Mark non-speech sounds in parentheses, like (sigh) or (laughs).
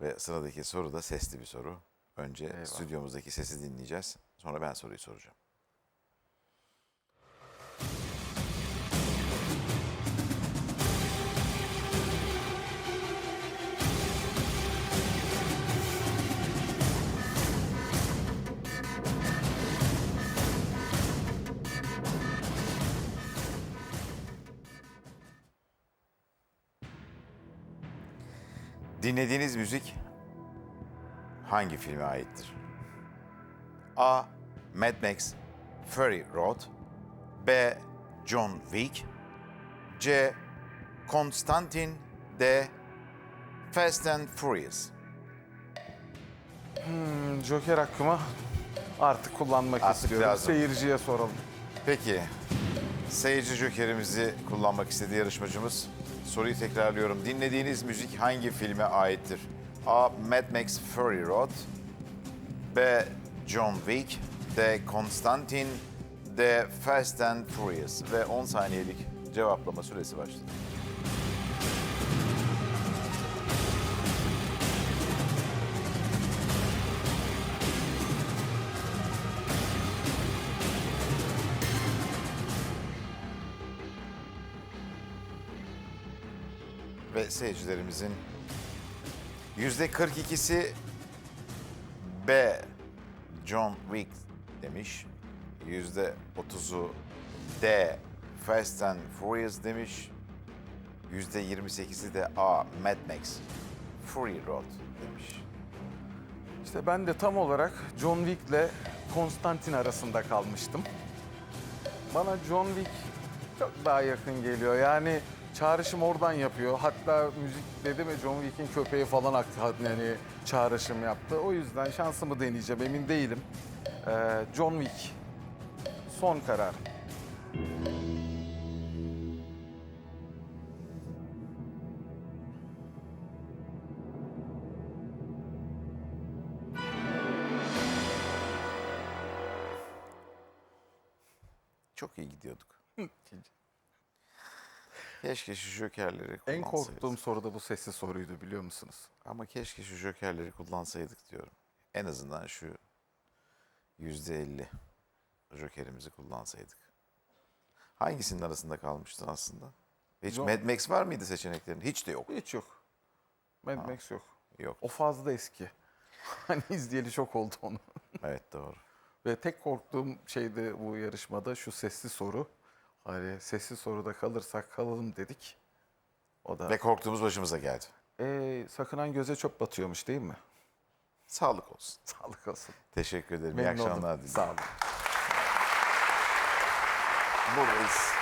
Ve sıradaki soru da sesli bir soru. Önce Eyvah. stüdyomuzdaki sesi dinleyeceğiz. Sonra ben soruyu soracağım. Dinlediğiniz müzik hangi filme aittir? A. Mad Max Fury Road B. John Wick C. Konstantin D. Fast and Furious Hmm, Joker hakkımı artık kullanmak Artık istiyorum. lazım. Seyirciye soralım. Peki, seyirci jokerimizi kullanmak istediği yarışmacımız. Soruyu tekrarlıyorum. Dinlediğiniz müzik hangi filme aittir? A. Mad Max Fury Road B. John Wick D. Konstantin D. Fast and Furious Ve 10 saniyelik cevaplama süresi başladı. Ve seyircilerimizin yüzde 42'si B. John Wick demiş. Yüzde 30'u D. Fast and Furious demiş. Yüzde 28'i de A. Mad Max Fury Road demiş. İşte ben de tam olarak John Wick ile Konstantin arasında kalmıştım. Bana John Wick çok daha yakın geliyor. Yani çağrışım oradan yapıyor. Hatta müzik dedi mi John Wick'in köpeği falan yani çağrışım yaptı. O yüzden şansımı deneyeceğim emin değilim. Ee, John Wick. Son karar. Çok iyi gidiyorduk. Keşke şu jokerleri En kullansaydık. korktuğum soru da bu sesli soruydu biliyor musunuz? Ama keşke şu jokerleri kullansaydık diyorum. En azından şu yüzde elli jokerimizi kullansaydık. Hangisinin arasında kalmıştın aslında? Hiç Yok. Mad Max var mıydı seçeneklerin? Hiç de yok. Hiç yok. Mad Max yok. Yok. O fazla eski. (laughs) Hani izleyeli çok oldu onu. Evet doğru. Ve tek korktuğum şey de bu yarışmada şu sesli soru. Hani sesli soruda kalırsak kalalım dedik. O da Ve korktuğumuz başımıza geldi. Ee, sakınan göze çöp batıyormuş değil mi? Sağlık olsun. (laughs) Sağlık olsun. Teşekkür ederim. İyi Memnun oldum. akşamlar diliyorum. Sağ olun. Buradayız.